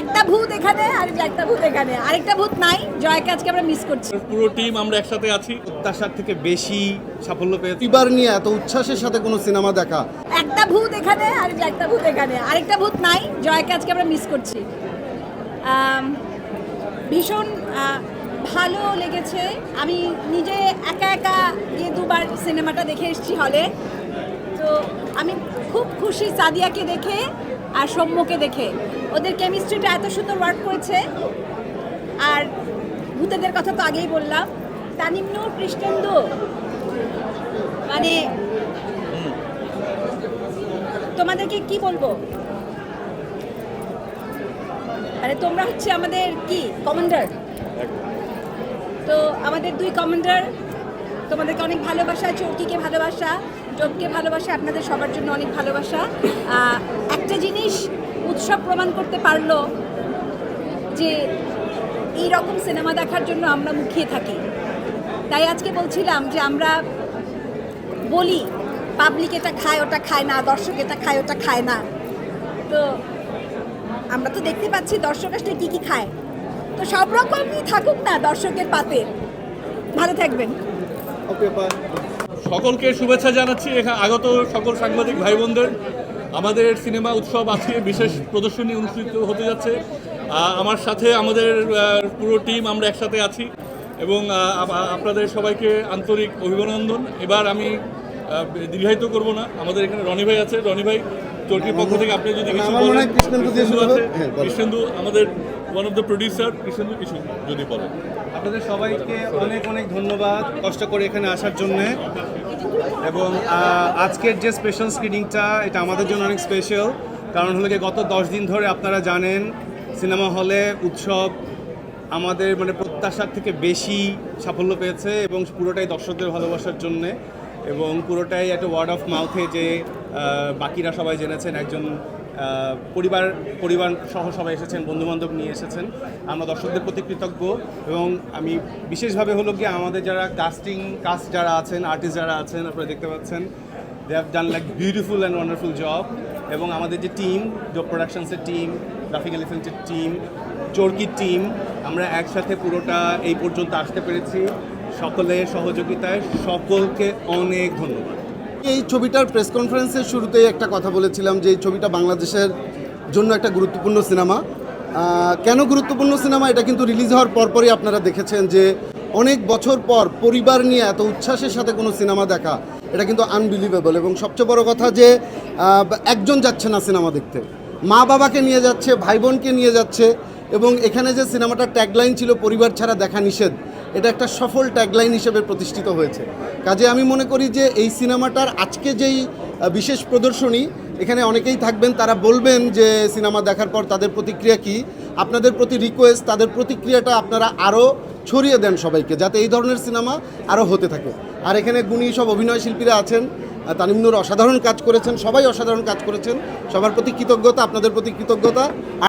একটা ভূত এখানে আর একটা ভূত এখানে। আরেকটা ভূত নাই জয়কে আজকে আমরা মিস করছি। পুরো টিম আমরা একসাথে আছি। প্রত্যাশার থেকে বেশি সাফল্য পেয়েছি। পরিবার নিয়ে এত উচ্ছ্বাসের সাথে কোনো সিনেমা দেখা। একটা ভূত এখানে আর একটা ভূত এখানে। আরেকটা ভূত নাই জয়কে আজকে আমরা মিস করছি। ভীষণ ভালো লেগেছে। আমি নিজে একা একা গিয়ে দুবার সিনেমাটা দেখে এসেছি হলে। তো আমি খুব খুশি সাদিয়াকে দেখে। আর সৌম্যকে দেখে। ওদের কেমিস্ট্রিটা এত সুন্দর ওয়ার্ক করেছে। আর ভূতেদের কথা তো আগেই বললাম। তানিমনুর কৃষ্ণেন্দু মানে তোমাদেরকে কি বলব? আরে তোমরা হচ্ছে আমাদের কি? কমান্ডার তো আমাদের দুই কমান্ডার তোমাদেরকে অনেক ভালোবাসা চৌকিকে ভালোবাসা জবকে ভালোবাসা, আপনাদের সবার জন্য অনেক ভালোবাসা। একটা জিনিস উৎসব প্রমাণ করতে পারল যে এই রকম সিনেমা দেখার জন্য আমরা মুখিয়ে থাকি। তাই আজকে বলছিলাম যে আমরা বলি পাবলিক এটা খায়, ওটা খায় না, দর্শক এটা খায়, ওটা খায় না। তো আমরা তো দেখতে পাচ্ছি দর্শক আসলে কী কী খায়। তো সব রকমই থাকুক না দর্শকের পাতে। ভালো থাকবেন। সকলকে শুভেচ্ছা জানাচ্ছি। এখানে আগত সকল সাংবাদিক ভাই বোনদের আমাদের সিনেমা উৎসব আজকে বিশেষ প্রদর্শনী অনুষ্ঠিত হতে যাচ্ছে। আমার সাথে আমাদের পুরো টিম, আমরা একসাথে আছি এবং আপনাদের সবাইকে আন্তরিক অভিনন্দন। এবার আমি দীর্ঘায়িত করব না। আমাদের এখানে রনি ভাই আছে। রনি ভাই চরকির পক্ষ থেকে আপনি যদি কিছু হয় বলেন কৃষ্ণেন্দু দিয়ে শুরু আছে। হবে। বলো। কৃষ্ণেন্দু আমাদের one of the producer Krishnendu কিছু যদি বলেন। আপনাদের সবাইকে অনেক অনেক ধন্যবাদ কষ্ট করে এখানে আসার জন্য। এবং আজকের যে স্পেশাল স্ক্রিনিংটা এটা আমাদের জন্য অনেক স্পেশাল কারণ হলো গত দশ দিন ধরে আপনারা জানেন সিনেমা হলে উৎসব আমাদের মানে প্রত্যাশার থেকে বেশি সাফল্য পেয়েছে এবং পুরোটাই দর্শকদের ভালোবাসার জন্যে। এবং পুরোটাই একটা ওয়ার্ড অফ মাউথে যে বাকিরা সবাই জেনেছেন, একজন পরিবার পরিবার সহ সবাই এসেছেন, বন্ধুবান্ধব নিয়ে এসেছেন। আমরা দর্শকদের প্রতি কৃতজ্ঞ এবং আমি বিশেষভাবে হলো কি আমাদের যারা কাস্টিং কাস্ট যারা আছেন আর্টিস্ট যারা আছেন, আপনারা দেখতে পাচ্ছেন they have done like beautiful and wonderful job এবং আমাদের যে টিম জব প্রোডাকশনসের টিম গ্রাফিক এলিফেন্টের টিম চরকির টিম আমরা একসাথে পুরোটা এই পর্যন্ত আসতে পেরেছি। সকলের সহযোগিতায়, সকলকে অনেক ধন্যবাদ। এই ছবিটার প্রেস কনফারেন্সের শুরুতেই একটা কথা বলেছিলাম যে এই ছবিটা বাংলাদেশের জন্য একটা গুরুত্বপূর্ণ সিনেমা। কেন গুরুত্বপূর্ণ সিনেমা? এটা কিন্তু রিলিজ হওয়ার পরপরই আপনারা দেখেছেন যে অনেক বছর পর পরিবার নিয়ে এত উচ্ছ্বাসের সাথে কোনো সিনেমা দেখা, এটা কিন্তু আনবিলিভেবল এবং সবচেয়ে বড় কথা যে একজন যাচ্ছে না সিনেমা দেখতে। মা বাবাকে নিয়ে যাচ্ছে, ভাই বোনকে নিয়ে যাচ্ছে এবং এখানে যে সিনেমাটার ট্যাগলাইন ছিল, পরিবার ছাড়া দেখা নিষেধ এটা একটা সফল ট্যাগলাইন হিসেবে প্রতিষ্ঠিত হয়েছে। কাজে আমি মনে করি যে এই সিনেমাটার আজকে যেই বিশেষ প্রদর্শনী, এখানে অনেকেই থাকবেন, তারা বলবেন যে সিনেমা দেখার পর তাদের প্রতিক্রিয়া কি। আপনাদের প্রতি রিকোয়েস্ট তাদের প্রতিক্রিয়াটা আপনারা আরও ছড়িয়ে দেন সবাইকে, যাতে এই ধরনের সিনেমা আরও হতে থাকে। আর এখানে গুণী সব অভিনয় শিল্পীরা আছেন তানিমনুর অসাধারণ কাজ করেছেন, সবাই অসাধারণ কাজ করেছেন। সবার প্রতি কৃতজ্ঞতা, আপনাদের প্রতি কৃতজ্ঞতা।